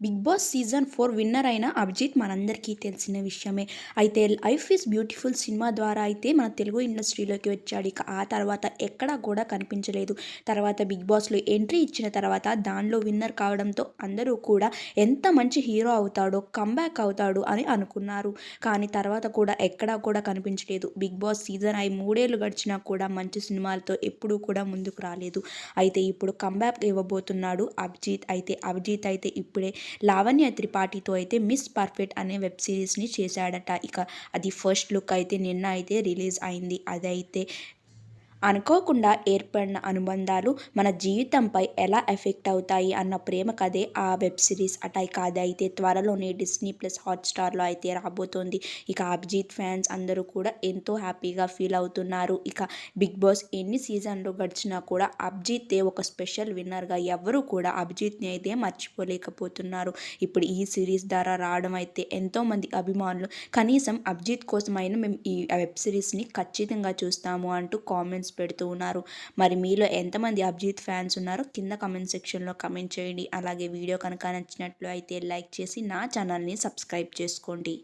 Big boss season four winner అయిన అభిజిత్ మనందరికీ తెలిసిన విషయమే. అయితే లైఫ్ ఈజ్ బ్యూటిఫుల్ సినిమా ద్వారా అయితే మన తెలుగు ఇండస్ట్రీలోకి వచ్చాడు. ఇక ఆ తర్వాత ఎక్కడా కూడా కనిపించలేదు. తర్వాత బిగ్ బాస్లో ఎంట్రీ ఇచ్చిన తర్వాత దానిలో విన్నర్ కావడంతో అందరూ కూడా ఎంత మంచి హీరో అవుతాడో కంబ్యాక్ అవుతాడు అని అనుకున్నారు. కానీ తర్వాత కూడా ఎక్కడా కూడా కనిపించలేదు. బిగ్ బాస్ సీజన్ అయి మూడేళ్ళు గడిచినా కూడా మంచి సినిమాలతో ఎప్పుడూ కూడా ముందుకు రాలేదు. అయితే ఇప్పుడు కంబ్యాక్ ఇవ్వబోతున్నాడు అభిజిత్. అయితే అభిజిత్ అయితే ఇప్పుడే లావణ్య త్రిపాఠితో అయితే మిస్ పర్ఫెక్ట్ అనే వెబ్ సిరీస్ని చేశాడట. ఇక అది ఫస్ట్ లుక్ అయితే నిన్న అయితే రిలీజ్ అయింది. అదైతే అనుకోకుండా ఏర్పడిన అనుబంధాలు మన జీవితంపై ఎలా ఎఫెక్ట్ అవుతాయి అన్న ప్రేమ కథే ఆ వెబ్ సిరీస్ అటై కాదే. అయితే త్వరలోనే డిస్నీ ప్లస్ హాట్స్టార్లో అయితే రాబోతోంది. ఇక అభిజిత్ ఫ్యాన్స్ అందరూ కూడా ఎంతో హ్యాపీగా ఫీల్ అవుతున్నారు. ఇక బిగ్ బాస్ ఎన్ని సీజన్లు గడిచినా కూడా అభిజిత్తే ఒక స్పెషల్ విన్నర్గా ఎవరు కూడా అభిజిత్ని అయితే మర్చిపోలేకపోతున్నారు. ఇప్పుడు ఈ సిరీస్ ద్వారా రావడం అయితే ఎంతోమంది అభిమానులు కనీసం అభిజిత్ కోసమైనా మేము ఈ వెబ్ సిరీస్ని ఖచ్చితంగా చూస్తాము అంటూ కామెంట్స్ కామెంట్స్ పెడుతూ ఉన్నారు. మరి మీలో ఎంతమంది అభిజిత్ ఫ్యాన్స్ ఉన్నారో కింద కమెంట్ సెక్షన్లో కమెంట్ చేయండి. అలాగే వీడియో కనుక నచ్చినట్లు అయితే లైక్ చేసి నా ఛానల్ని సబ్స్క్రైబ్ చేసుకోండి.